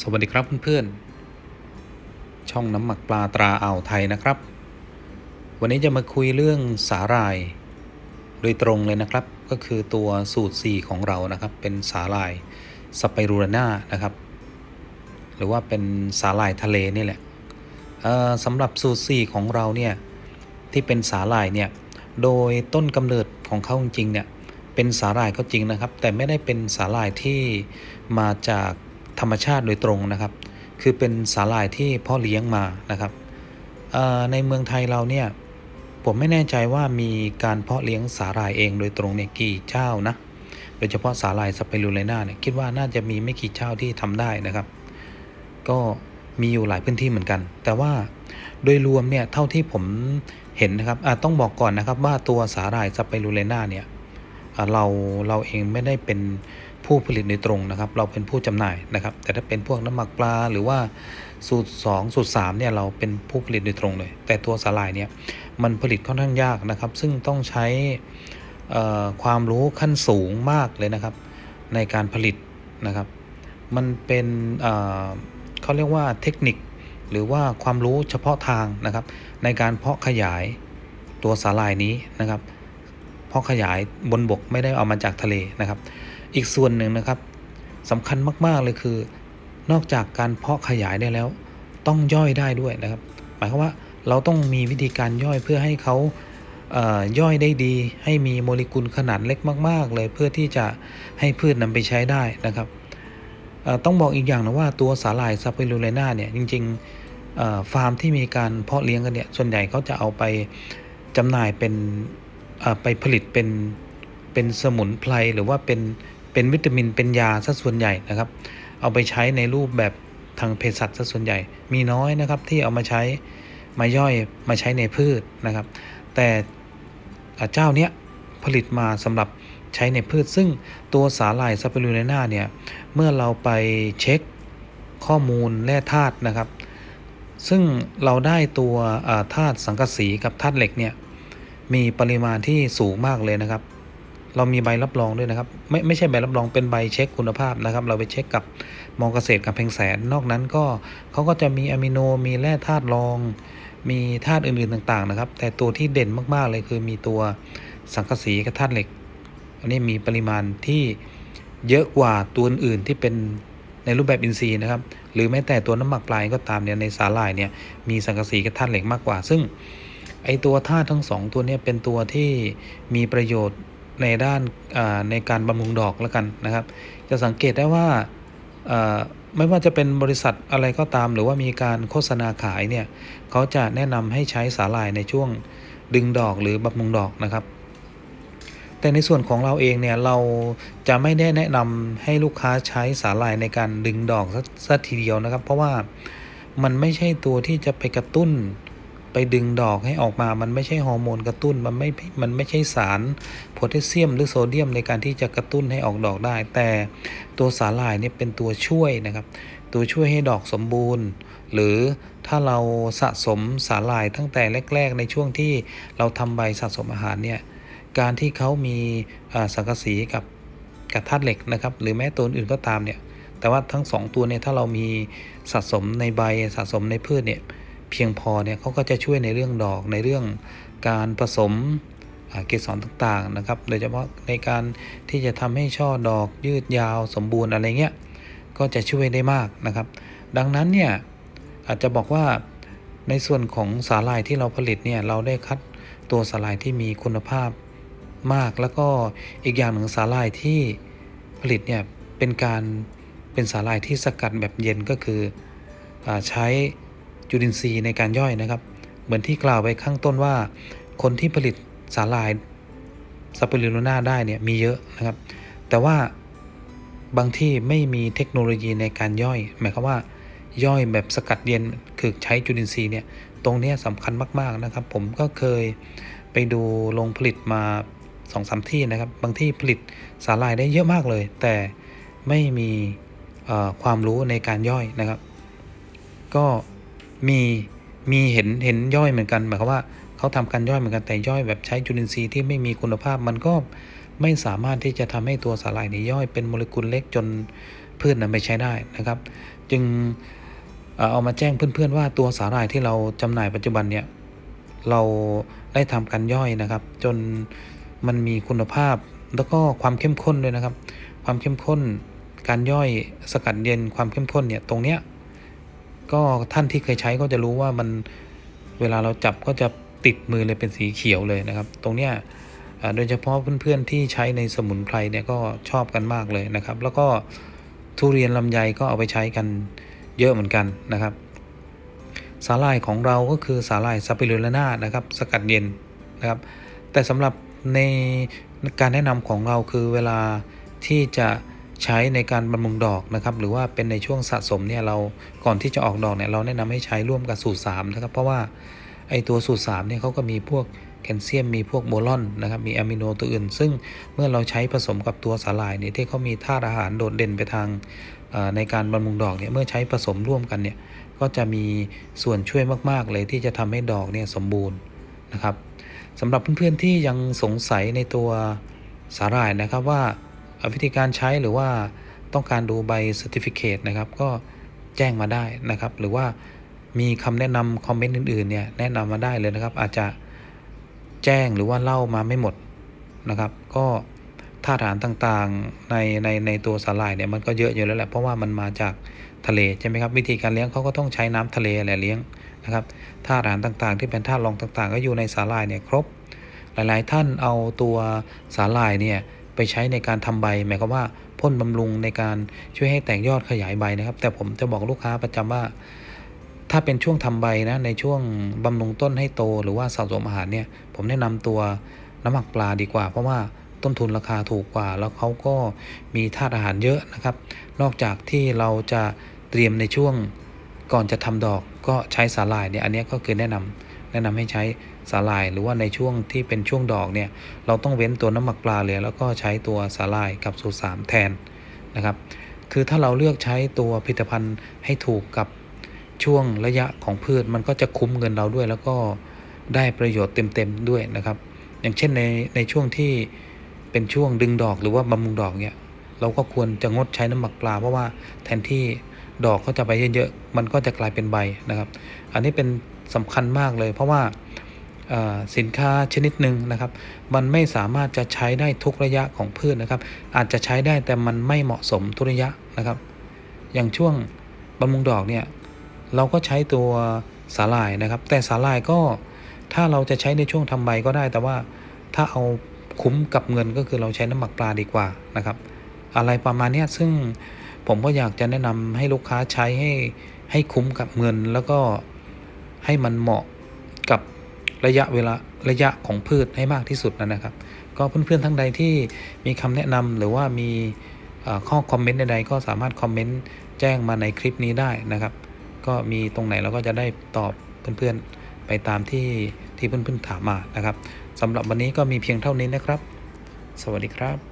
สวัสดีครับเพื่อนๆ ช่องน้ำหมักปลาตราอ่าวไทยนะครับ วันนี้จะมาคุยเรื่องสาหร่าย โดยตรงเลยนะครับ ก็คือตัวสูตร 4 ของเรานะครับ เป็นสาหร่ายสไปรูลาน่านะครับ หรือว่าเป็นสาหร่ายทะเลนี่แหละเอ่อสำหรับสูตร 4 ของเราเนี่ย ที่เป็นสาหร่ายเนี่ย โดยต้นกำเนิดของเขาจริงเนี่ย เป็นสาหร่ายก็จริงนะครับ แต่ไม่ได้เป็นสาหร่ายที่มาจาก ธรรมชาติโดยตรงนะครับ คือเป็นสาหร่ายที่พ่อเลี้ยงมานะครับในเมืองไทยเราเนี่ยผมไม่แน่ใจว่ามีการเพาะเลี้ยงสาหร่ายเองโดยตรงเนี่ยกี่เจ้านะ โดยเฉพาะสาหร่ายสไปรูไลนาเนี่ยคิดว่าน่าจะมีไม่กี่เจ้าที่ทำได้นะครับ ก็มีอยู่หลายพื้นที่เหมือนกัน แต่ว่าโดยรวมเนี่ยเท่าที่ผมเห็นนะครับอะต้องบอกก่อนนะครับว่าตัวสาหร่ายสไปรูไลนาเนี่ยเราเราเองไม่ได้เป็น ผู้ผลิตโดยตรงนะครับ เราเป็นผู้จำหน่ายนะครับ แต่ถ้าเป็นพวกน้ำหมักปลาหรือว่าสูตร 2 สูตร3เนี่ยเราเป็นผู้ผลิตโดยตรงเลย แต่ตัวสาหร่ายเนี่ยมันผลิตค่อนข้างยากนะครับ ซึ่งต้องใช้ความรู้ขั้นสูงมากเลยนะครับ ในการผลิตนะครับ มันเป็นเเขาเรียกว่าเทคนิคหรือว่าความรู้เฉพาะทางนะครับ ในการเพาะขยายตัวสาหร่ายนี้นะครับ เพาะขยายบนบกไม่ได้เอามาจากทะเลนะครับ อีกส่วนหนึ่งนะครับสำคัญมาก ๆ เลยคือ นอกจากการเพาะขยายได้แล้ว ต้องย่อยได้ด้วยนะครับ หมายความว่าเราต้องมีวิธีการย่อยเพื่อให้เขาเย่อยได้ดี ให้มีโมเลกุลขนาดเล็กมาก ๆ เลยเพื่อที่จะให้พืชนำไปใช้ได้นะครับต้องบอกอีกอย่างนะว่าตัวสาหร่ายซาเปรูเลนาเนี่ยจริงๆฟาร์มที่มีการเพาะเลี้ยงกันเนี่ยส่วนใหญ่เขาจะเอาไปจำหน่ายเป็นไปผลิตเป็นเป็นสมุนไพรหรือว่าเป็น เป็นวิตามินเป็นยาซะส่วนใหญ่นะครับ เอาไปใช้ในรูปแบบทางเภสัชซะส่วนใหญ่ มีน้อยนะครับที่เอามาใช้มาย่อยมาใช้ในพืชนะครับ แต่เจ้าเนี้ยผลิตมาสำหรับใช้ในพืช ซึ่งตัวสาหร่ายซาเปรูเลนาเนี่ยเมื่อเราไปเช็คข้อมูลแร่ธาตุนะครับ ซึ่งเราได้ตัวธาตุสังกะสีกับธาตุเหล็กเนี่ยมีปริมาณที่สูงมากเลยนะครับ เรามีใบรับรองด้วยนะครับ ไม่ไม่ใช่ใบรับรองเป็นใบเช็คคุณภาพนะครับ เราไปเช็คกับมองเกษตรกับเพ็งแสน นอกนั้นก็เขาก็จะมีอะมิโนมีแร่ธาตุรอง มีธาตุอื่นๆต่างๆนะครับ แต่ตัวที่เด่นมากๆเลยคือมีตัวสังกะสีกับธาตุเหล็ก อันนี้มีปริมาณที่เยอะกว่าตัวอื่นๆที่เป็นในรูปแบบอินทรีย์นะครับ หรือแม้แต่ตัวน้ำหมักปลายก็ตามเนี่ยในสาหร่ายเนี่ยมีสังกะสีกับธาตุเหล็กมากกว่า ซึ่งไอตัวธาตุทั้งสองตัวเนี้เป็นตัวที่มีประโยชน์ ในด้านในการบำรุงดอกแล้วกันนะครับ จะสังเกตได้ว่าอ่าไม่ว่าจะเป็นบริษัทอะไรก็ตาม หรือว่ามีการโฆษณาขายเนี่ยเขาจะแนะนำให้ใช้สาหร่ายในช่วงดึงดอกหรือบำรุงดอกนะครับ แต่ในส่วนของเราเองเนี่ยเราจะไม่ได้แนะนำให้ลูกค้าใช้สาหร่ายในการดึงดอกสักทีเดียวนะครับ เพราะว่ามันไม่ใช่ตัวที่จะไปกระตุ้น ไปดึงดอกให้ออกมา มันไม่ใช่ฮอร์โมนกระตุ้น มันไม่ มันไม่ใช่สารโพแทสเซียม หรือโซเดียมในการที่จะกระตุ้นให้ออกดอกได้ แต่ตัวสาหร่ายเนี่ยเป็นตัวช่วยนะครับ ตัวช่วยให้ดอกสมบูรณ์ หรือถ้าเราสะสมสาหร่ายตั้งแต่แรก ๆ ในช่วงที่เราทำใบสะสมอาหารเนี่ย การที่เขามีอ่าสังกะสีกับกับธาตุเหล็กนะครับ หรือแม้ตัวอื่นก็ตามเนี่ย แต่ว่าทั้งสองตัวเนี่ยถ้าเรามีสะสมในใบสะสมในพืชเนี่ย เพียงพอเนี่ยเขาก็จะช่วยในเรื่องดอกในเรื่องการผสมเกสรต่างๆนะครับ โดยเฉพาะในการที่จะทำให้ช่อดอกยืดยาวสมบูรณ์อะไรเงี้ยก็จะช่วยได้มากนะครับ ดังนั้นเนี่ยอาจจะบอกว่าในส่วนของสาหร่ายที่เราผลิตเนี่ยเราได้คัดตัวสาหร่ายที่มีคุณภาพมาก แล้วก็อีกอย่างหนึ่งสาหร่ายที่ผลิตเนี่ยเป็นการเป็นสาหร่ายที่สกัดแบบเย็นก็คืออใช้ จุลินทรีย์ในการย่อยนะครับ เหมือนที่กล่าวไปข้างต้นว่า คนที่ผลิตสาหร่ายซัปเปอริโลนาได้เนี่ยมีเยอะนะครับ แต่ว่าบางที่ไม่มีเทคโนโลยีในการย่อย หมายความว่าย่อยแบบสกัดเย็นคือใช้จุลินทรีย์เนี่ยตรงนี้สำคัญมากๆนะครับ ผมก็เคยไปดูโรงผลิตมาสองสามที่นะครับ บางที่ผลิตสาหร่ายได้เยอะมากเลย แต่ไม่มีความรู้ในการย่อยนะครับ ก็ มีมีเห็นเห็นย่อยเหมือนกันหมายความว่าเขาทำการย่อยเหมือนกันแต่ย่อยแบบใช้จุลินทรีย์ที่ไม่มีคุณภาพมันก็ไม่สามารถที่จะทำให้ตัวสาหร่ายในย่อยเป็นโมเลกุลเล็กจนพืชนำไปใช้ได้นะครับ จึงเอามาแจ้งเพื่อนๆว่าตัวสาหร่ายที่เราจำหน่ายปัจจุบันเนี่ยเราได้ทำการย่อยนะครับ จนมันมีคุณภาพแล้วก็ความเข้มข้นด้วยนะครับ ความเข้มข้น การย่อยสกัดเย็นความเข้มข้นเนี่ยตรงเนี้ย ก็ท่านที่เคยใช้ก็จะรู้ว่ามันเวลาเราจับก็จะติดมือเลยเป็นสีเขียวเลยนะครับ ตรงเนี้ยโดยเฉพาะเพื่อนๆที่ใช้ในสมุนไพรเนี่ยก็ชอบกันมากเลยนะครับ แล้วก็ทุเรียนลำไยก็เอาไปใช้กันเยอะเหมือนกันนะครับสาหร่ายของเราก็คือสาหร่ายซาปิรูลานานะครับ สกัดเย็นนะครับ แต่สำหรับในการแนะนำของเราคือเวลาที่จะ ใช้ในการบำรุงดอกนะครับ หรือว่าเป็นในช่วงสะสมเนี่ยเราก่อนที่จะออกดอกเนี่ยเราแนะนำให้ใช้ร่วมกับสูตร3นะครับ เพราะว่าไอตัวสูตร3เนี่ยเขาก็มีพวกแคลเซียมมีพวกโบรอนนะครับ มีอะมิโนตัวอื่น ซึ่งเมื่อเราใช้ผสมกับตัวสาหร่ายเนี่ยที่เขามีธาตุอาหารโดดเด่นไปทางในการบำรุงดอกเนี่ยเมื่อใช้ผสมร่วมกันเนี่ยก็จะมีส่วนช่วยมากๆเลยที่จะทำให้ดอกเนี่ยสมบูรณ์นะครับสำหรับเพื่อนๆที่ยังสงสัยในตัวสาหร่ายนะครับว่า วิธีการใช้หรือว่าต้องการดูใบ Certificate นะครับ ก็แจ้งมาได้นะครับ หรือว่ามีคำแนะนำคอมเมนต์อื่นๆเนี่ยแนะนำมาได้เลยนะครับ อาจจะแจ้งหรือว่าเล่ามาไม่หมดนะครับ ก็ธาตุอาหารต่างๆในในในตัวสาหร่ายเนี่ยมันก็เยอะอยู่แล้วแหละเพราะว่ามันมาจากทะเลใช่ไหมครับวิธีการเลี้ยงเขาก็ต้องใช้น้ำทะเลแหละเลี้ยงนะครับธาตุอาหารต่างๆ ที่เป็นธาตุรองต่างๆ ก็อยู่ในสาหร่ายเนี่ยครบ หลายๆ ท่านเอาตัวสาหร่ายเนี่ย ไปใช้ในการทำใบหมายความว่าพ่นบำรุงในการช่วยให้แตกยอดขยายใบนะครับ แต่ผมจะบอกลูกค้าประจำว่า ถ้าเป็นช่วงทำใบนะในช่วงบำรุงต้นให้โต หรือว่าสะสมอาหารเนี่ยผมแนะนำตัวน้ำหมักปลาดีกว่า เพราะว่าต้นทุนราคาถูกกว่า แล้วเขาก็มีธาตุอาหารเยอะนะครับ นอกจากที่เราจะเตรียมในช่วงก่อนจะทำดอกก็ใช้สาหร่ายเนี่ยอันนี้ก็คือแนะนำ แนะนำให้ใช้สาหร่ายหรือว่าในช่วงที่เป็นช่วงดอกเนี่ยเราต้องเว้นตัวน้ำหมักปลาเลยแล้วก็ใช้ตัวสาหร่ายกับสูตรสามแทนนะครับ คือถ้าเราเลือกใช้ตัวผลิตภัณฑ์ให้ถูกกับช่วงระยะของพืชมันก็จะคุ้มเงินเราด้วย แล้วก็ได้ประโยชน์เต็มๆด้วยนะครับ อย่างเช่นในในช่วงที่เป็นช่วงดึงดอกหรือว่าบำรุงดอกเนี่ยเราก็ควรจะงดใช้น้ำหมักปลาเพราะว่าแทนที่ดอกเขาจะไปเยอะๆมันก็จะกลายเป็นใบนะครับ อันนี้เป็น สำคัญมากเลย เพราะว่าสินค้าชนิดหนึ่งนะครับ มันไม่สามารถจะใช้ได้ทุกระยะของพืชนะครับ อาจจะใช้ได้แต่มันไม่เหมาะสมทุกระยะนะครับ อย่างช่วงบำรุงดอกเนี่ยเราก็ใช้ตัวสาหร่ายนะครับ แต่สาหร่ายก็ถ้าเราจะใช้ในช่วงทำใบก็ได้ แต่ว่าถ้าเอาคุ้มกับเงินก็คือเราใช้น้ำหมักปลาดีกว่านะครับ อะไรประมาณนี้ซึ่งผมก็อยากจะแนะนำให้ลูกค้าใช้ให้ให้คุ้มกับเงินแล้วก็ ให้มันเหมาะกับระยะเวลาระยะของพืชให้มากที่สุดนะครับ ก็เพื่อนๆทั้งใดที่มีคำแนะนำหรือว่ามีข้อคอมเมนต์ใดๆก็สามารถคอมเมนต์แจ้งมาในคลิปนี้ได้นะครับ ก็มีตรงไหนเราก็จะได้ตอบเพื่อนๆไปตามที่ที่เพื่อนๆถามมานะครับสำหรับวันนี้ก็มีเพียงเท่านี้นะครับ สวัสดีครับ